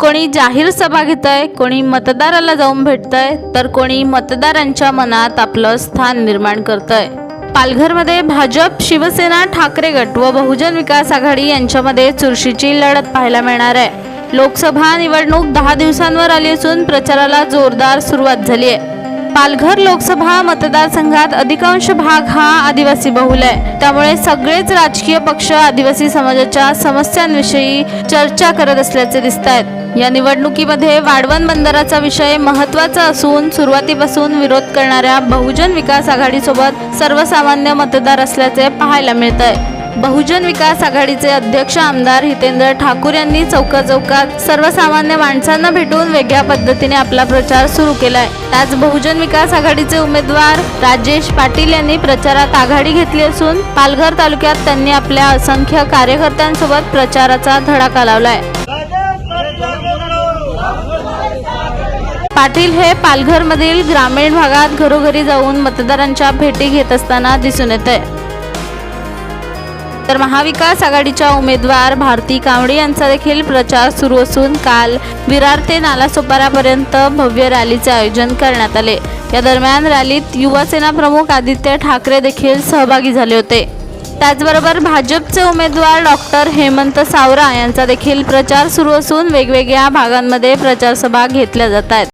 कोणी जाहीर सभा घेतंय कोणी मतदाराला जाऊन भेटतंय तर कोणी मतदारांच्या मनात आपलं स्थान निर्माण करतंय. पालघरमध्ये भाजप शिवसेना ठाकरे गट व बहुजन विकास आघाडी यांच्यामध्ये चुरशीची लढत पाहायला मिळणार आहे. लोकसभा निवडणूक दहा दिवसांवर आली असून प्रचाराला जोरदार सुरुवात झाली आहे पालघर लोकसभा मतदारसंघात अधिकांश भाग हा आदिवासी बहुल आहे. त्यामुळे सगळेच राजकीय पक्ष आदिवासी समाजाच्या समस्यांविषयी चर्चा करत असल्याचे दिसत आहेत या निवडणुकीमध्ये वाढवण बंदराचा विषय महत्त्वाचा असून सुरुवातीपासून विरोध करणाऱ्या बहुजन विकास आघाडीसोबत सर्वसामान्य मतदार असल्याचे पाहायला मिळत आहे बहुजन विकास आघाडीचे अध्यक्ष आमदार हितेंद्र ठाकूर यांनी चौका चौकात सर्वसामान्य माणसांना भेटून वेगळ्या पद्धतीने आपला प्रचार सुरू केलाय. त्याच बहुजन विकास आघाडीचे उमेदवार राजेश पाटील यांनी प्रचारात आघाडी घेतली असून पालघर तालुक्यात त्यांनी आपल्या असंख्य कार्यकर्त्यांसोबत प्रचाराचा धडाका लावलाय. पाटील हे पालघरमधील ग्रामीण भागात घरोघरी जाऊन मतदारांच्या भेटी घेत असताना दिसून येत आहे तर महाविकास आघाडीच्या उमेदवार भारती कांबळे यांचा देखील प्रचार सुरू असून काल विरार ते नालासोपारापर्यंत भव्य रॅलीचे आयोजन करण्यात आले. या दरम्यान रॅलीत युवासेना प्रमुख आदित्य ठाकरे देखील सहभागी झाले होते. त्याचबरोबर भाजपचे उमेदवार डॉक्टर हेमंत सावरा यांचा देखील प्रचार सुरू असून वेगवेगळ्या भागांमध्ये प्रचारसभा घेतल्या जात आहेत.